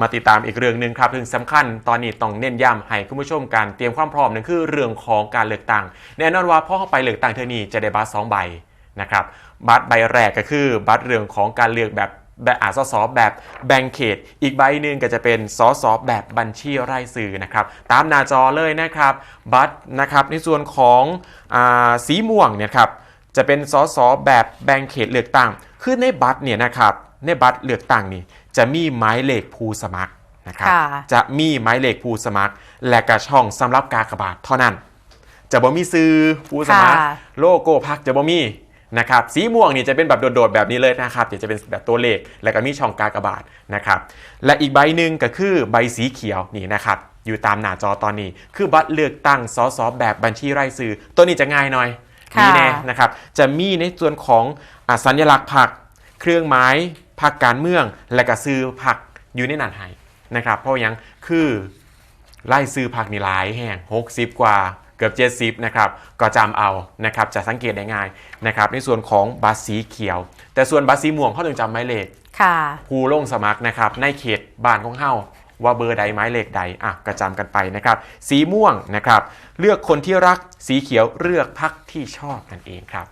มาติดตามอีกเรื่องหนึ่งครับถึงสำคัญตอนนี้ต้องเน้นย้ำให้คุณผู้ชมการเตรียมความพร้อมนั่นคือเรื่องของการเลือกตั้งแน่นอนว่าพอเข้าไปเลือกตั้งเทอนี้จะได้บัตรสองใบนะครับบัตรใบแรกก็คือบัตรเรื่องของการเลือกแบบแบบอาสสแบบแบ่งเขต อีกใบหนึ่งก็จะเป็นสสแบบบัญชีรายชื่อนะครับ ตามหน้าจอเลยนะครับ บัตรนะครับในส่วนของอสีม่วงเนี่ยครับ จะเป็นสสแบบแบ่งเขตเลือกตั้ง คือในบัตรเนี่ยนะครับในบัตรเลือกตั้งนี่จะมีหมายเลขผู้สมัครนะครับค่ะจะมีหมายเลขผู้สมัคร และกระช่องสำหรับกากบาทเท่านั้น จะบ่มีซื้อผู้สมัครค่ะโลโก้พักจะบ่มีนะครับสีม่วงนี่จะเป็นแบบโดดๆแบบนี้เลยนะครับเดี๋ยวจะเป็นแบบตัวเลข แล้วก็มีช่องกากบาทนะครับและอีกใบหนึ่งก็คือใบสีเขียวนี่นะครับอยู่ตามหน้าจอตอนนี้ คือบัตรเลือกตั้งสสแบบบัญชีรายชื่อตัวนี้จะง่ายหน่อยค่ะ นี่แน่นะครับจะมีในส่วนของอะสัญลักษณ์ผัก เครื่องหมายผักการเมือง และก็ซื้อผักอยู่ในนั้นให้นะครับเพราะหยังคือไล่ซื้อผักนี่หลายแห่ง60 กว่าเกือบ 70 นะครับ ก็จำเอา นะครับ จะสังเกตได้ง่ายนะครับ ในส่วนของบัตรสีเขียว แต่ส่วนบัตรสีม่วงเขาต้องจำหมายเลข ค่ะ ผู้ลงสมัครนะครับ ในเขตบ้านของเฮา ว่าเบอร์ใดไม้เลขใดอะกระจำกันไปนะครับ สีม่วงนะครับ เลือกคนที่รักสีเขียวเลือกพักที่ชอบนั่นเองครับ